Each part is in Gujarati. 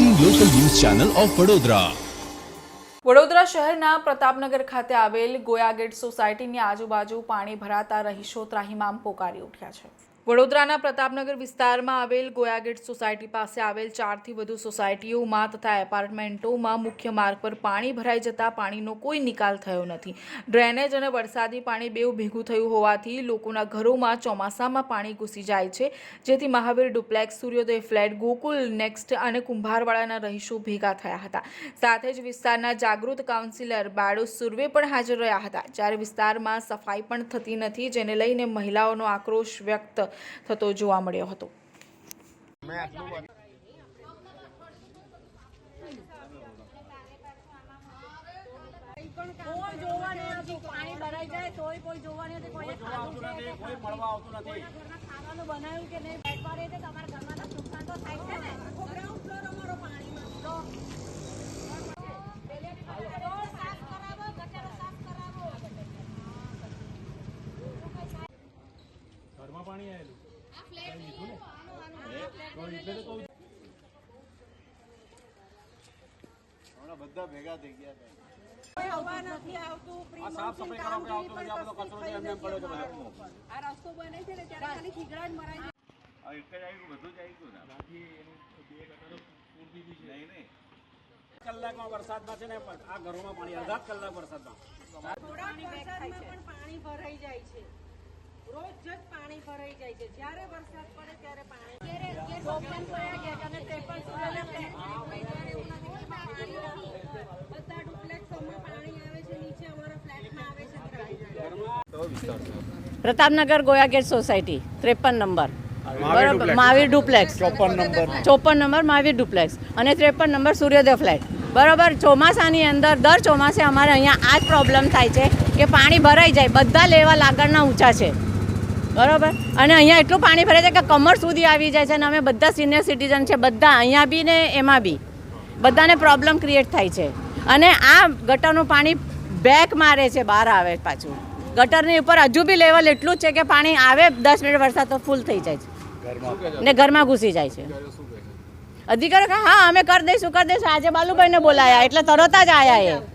ચેનલ ઓફ વડોદરા વડોદરા શહેરના પ્રતાપનગર ખાતે આવેલ ગોયાગેટ સોસાયટીની આજુબાજુ પાણી ભરાતા રહીશો ત્રાહિમામ પોકારી ઉઠ્યા છે. વડોદરાના પ્રતાપનગર વિસ્તારમાં આવેલ ગોયાગેટ સોસાયટી પાસે આવેલ ચારથી વધુ સોસાયટીઓમાં તથા એપાર્ટમેન્ટોમાં મુખ્ય માર્ગ પર પાણી ભરાઈ જતા પાણીનો કોઈ નિકાલ થયો નથી. ડ્રેનેજ અને વરસાદી પાણી બેઉ ભેગું થયું હોવાથી લોકોના ઘરોમાં ચોમાસામાં પાણી ઘૂસી જાય છે. જેથી Mahavir duplex, Suryoday flat, Gokul, next અને કુંભારવાડાના રહીશો ભેગા થયા હતા. સાથે જ વિસ્તારના જાગૃત કાઉન્સિલર બાળુ સુર્વે પણ હાજર રહ્યા હતા. જ્યારે વિસ્તારમાં સફાઈ પણ થતી નથી, જેને લઈને મહિલાઓનો આક્રોશ વ્યક્ત થતો જોવા મળ્યો હતો. પાણી ભરાઈ જાય તોય કોઈ જોવાની નથી કોઈ છે કોઈ મળવા આવતું નથી. ઘરમાં ખાવાનું બનાવ્યું કે નહીં પર રહે તમારા ઘરમાં નુકસાન તો થાય છે ને ગ્રાઉન્ડ ફ્લોર અમારો પાણીમાં તો રોડ સાફ કરાવો કચરો સાફ કરાવો કોઈ હવા નથી આવતું પ્રી મોન્સૂન કામગીરી પણ કશું થઈ નથી અમારું. આ રસ્તો બને છે ને ત્યારે ખાલી ખીગડા ભેગા થઈ ગયા કલાકમાં વરસાદમાં છે ને આ ઘરોમાં પાણી અડધા કલાક વરસાદમાં. થોડા વરસાદમાં પાણી ભરાઈ જાય છે. રોજ જ પાણી ભરાઈ જાય છે. જ્યારે વરસાદ પડે ત્યારે પાણી ચોપન થયા ગયા અને ત્રેપન બધા ડુપ્લેક્સોમાં પાણી આવે છે નીચે અમારા ફ્લેટમાં આવે છે ત્યારે પ્રતાપનગર ગોયાગેટ સોસાયટી ત્રેપન નંબર. બરોબર મહાવીર ડુપ્લેક્સ ચોપન નંબર. ચોપન નંબર મહાવીર ડુપ્લેક્સ અને ત્રેપન નંબર સૂર્યોદય ફ્લેટ. બરોબર ચોમાસાની અંદર દર ચોમાસે અમારે અહીંયા આ જ પ્રોબ્લેમ થાય છે કે પાણી ભરાઈ જાય. બધા લેવલ આગળના ઊંચા છે. બરોબર? અને અહીંયા એટલું પાણી ભરે છે કે કમર સુધી આવી જાય છે અને અમે બધા સિનિયર સિટીઝન છે, બધા અહીંયા બી ને એમાં બી. બધાને પ્રોબ્લેમ ક્રિએટ થાય છે. અને આ ગટરનું પાણી બેક મારે છે, બહાર આવે પાછું. ગટરની ઉપર હજુ બી લેવલ એટલું જ છે કે પાણી આવે, દસ મિનિટ વરસાદ તો ફૂલ થઈ જાય છે. ને ઘરમાં ઘૂસી જાય છે. અધિકારી હા, અમે કરી દઈશું કરી દઈશું. આજે બાલુભાઈને બોલાયા, એટલે તરત જ આવ્યા એ આ બાળુ સાહેબ જ ખાલી આયા છે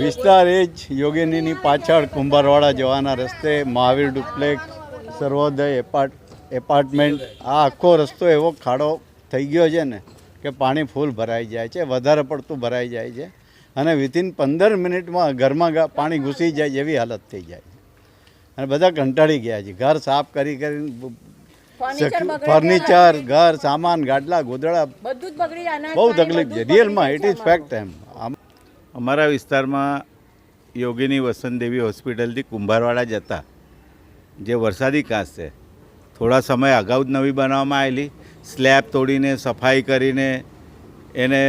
વિસ્તાર એ જ યોગિનીની પાછળ કુંભારવાડા જવાના રસ્તે Mahavir duplex Sarvoday apart apartment. આ આખો રસ્તો એવો ખાડો થઈ ગયો છે ને કે પાણી ફૂલ ભરાઈ જાય છે, વધારે પડતું ભરાઈ જાય છે અને વિથિન પંદર મિનિટમાં ઘરમાં પાણી ઘૂસી જાય એવી હાલત થઈ જાય અને બધા કંટાળી ગયા છે. ઘર સાફ કરી કરીને ફર્નિચર ઘર સામાન ગાડલા ગોદડા બધું જ બગડી જાય બહુ તકલીફ છે. રિયલમાં ઇટ ઇઝ ફેક્ટ એમ. અમારા. વિસ્તારમાં યોગીની વસંતદેવી હોસ્પિટલથી કુંભારવાડા જતા. જે વરસાદી કાંસ છે. થોડા સમય અગાઉ જ નવી બનાવવામાં આવેલી. સ્લેબ તોડીને સફાઈ કરીને એને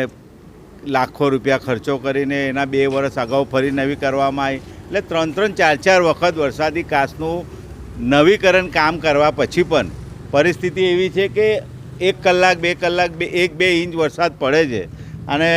લાખો રૂપિયા ખર્ચો કરીને એના બે વર્ષ અગાઉ ફરી નવી કરવામાં આવી. એટલે ત્રણ ત્રણ ચાર ચાર વખત વરસાદી કાસનું નવીકરણ કામ કરવા પછી પણ પરિસ્થિતિ એવી છે કે એક કલાક, બે કલાક, બે, એક, બે ઇંચ વરસાદ પડે છે. અને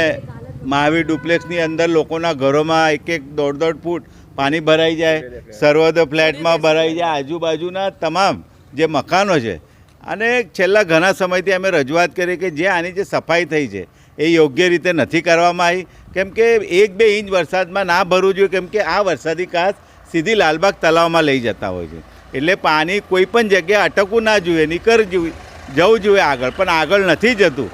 મહાવીર ડુપ્લેક્સની અંદર લોકોના ઘરોમાં એક એક, દોઢ દોઢ ફૂટ પાણી ભરાઈ જાય સર્વોદય ફ્લેટમાં ભરાઈ જાય, આજુબાજુના તમામ જે મકાનો છે. અને છેલ્લા ઘણા સમયથી અમે રજૂઆત કરી કે જે આની જે સફાઈ થઈ છે, એ યોગ્ય રીતે નથી કરવામાં આવી. કેમ કે એક, બે ઇંચ વરસાદમાં ના ભરવું જોઈએ, કેમ કે આ વરસાદી કાચ સીધી લાલબાગ તલાવમાં લઈ જતા હોય છે. એટલે પાણી કોઈ પણ જગ્યાએ અટકવું ના જોઈએ નીકળ જવું જોઈએ આગળ પણ આગળ નથી જતું.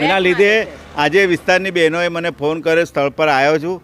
એના લીધે આજે વિસ્તારની બહેનોએ મને ફોન કર્યો સ્થળ પર આવ્યો છું.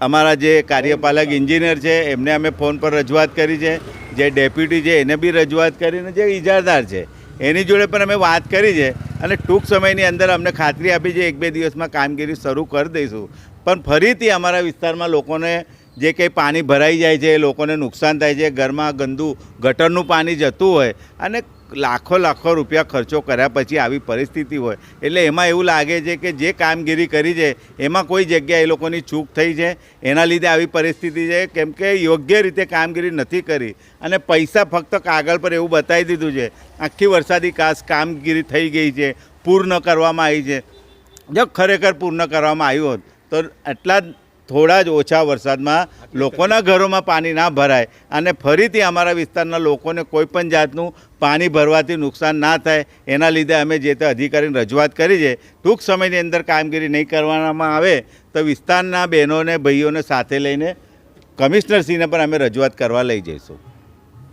અમારા જે કાર્યપાલક એન્જિનિયર છે એમને અમે ફોન પર રજૂઆત કરી છે. જે ડેપ્યુટી છે એને બી રજૂઆત કરીને જે ઇજારદાર છે એની જોડે પણ અમે વાત કરી છે. અને ટૂંક સમયની અંદર અમને ખાતરી આપી છે એક બે દિવસમાં કામગીરી શરૂ કરી દઈશું. પણ ફરીથી અમારા વિસ્તારમાં લોકોને જે કંઈ પાણી ભરાઈ જાય છે એ લોકોને નુકસાન થાય છે, ઘરમાં ગંદુ ગટરનું પાણી જતું હોય અને લાખો લાખો રૂપિયા ખર્ચો કર્યા પછી આવી પરિસ્થિતિ હોય. એટલે એમાં એવું લાગે છે કે જે કામગીરી કરી છે, એમાં કોઈ જગ્યાએ એ લોકોની ચૂક થઈ છે. એના લીધે આવી પરિસ્થિતિ છે, કેમ કે યોગ્ય રીતે કામગીરી નથી કરી. અને પૈસા ફક્ત કાગળ પર એવું બતાવી દીધું છે, આખી વરસાદી કાસ કામગીરી થઈ ગઈ છે, પૂર્ણ કરવામાં આવી છે. જો ખરેખર પૂર્ણ કરવામાં આવ્યું હોત, તો આટલા થોડા જ ઓછા વરસાદમાં લોકોના ઘરોમાં પાણી ના ભરાય અને ફરીથી અમારા વિસ્તારના લોકોને કોઈ પણ જાતનું પાણી ભરવાથી નુકસાન ના થાય એના લીધે અમે જે તે અધિકારીને રજૂઆત કરી છે ટૂંક સમયની અંદર કામગીરી નહીં કરવામાં આવે તો વિસ્તારના બહેનોને ભાઈઓને સાથે લઈને કમિશનરશ્રીને પણ અમે રજૂઆત કરવા લઈ જઈશું.